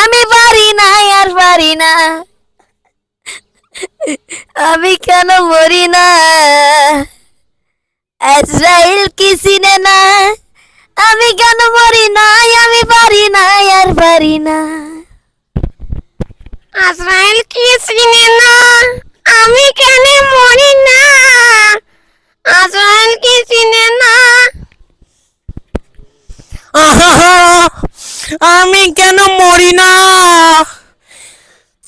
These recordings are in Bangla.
আমি পারি না, আর পারি না। আমি কেন মরি না? আজরাইল কি চিনে না? আমি কেন মরি না? আমি পারি না, আর পারি না। আজরাইল কি চিনে না? আমি কেন মরি না আজরাইল কি চিনে না আহা আমি কেন মরি না?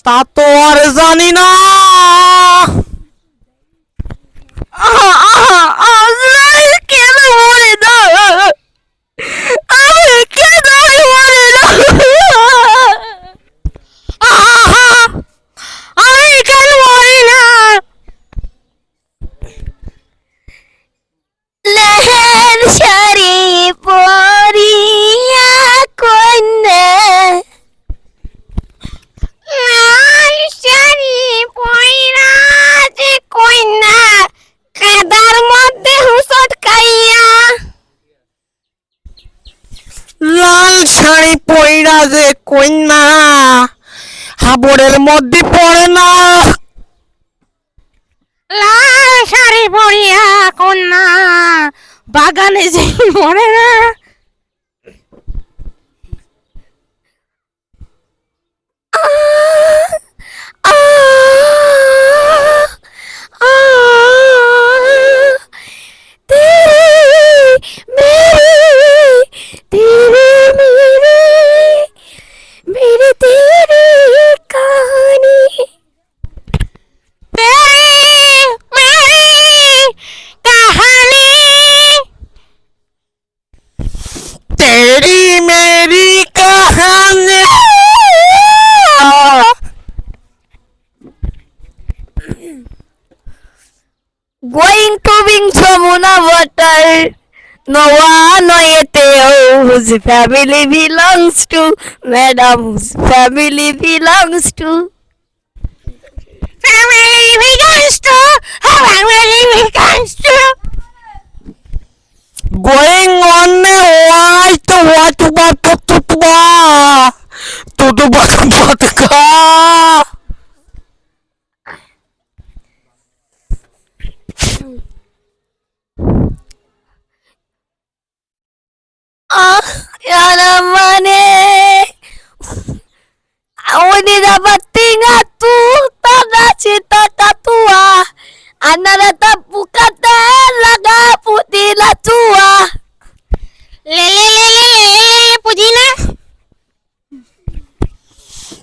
তা তো আর জানি না। পইরা যে কইনা হাবড়ের মধ্যে পড়ে না। লাল শাড়ি পরিয়া কন্যা, বাগানে যে মরে না। Going to being Jamuna water. No one know oh, whose family belongs to. Madam, whose family belongs to. Family belongs to. Family belongs ah ya namanya aku dapat tinggal tuh tanda cinta tatua anak datang buka laga putih lah tua lele lele lele pujina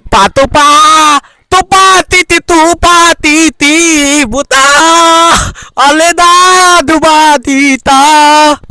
patu pa tupa titi buta Ale da Aleda Dubadita.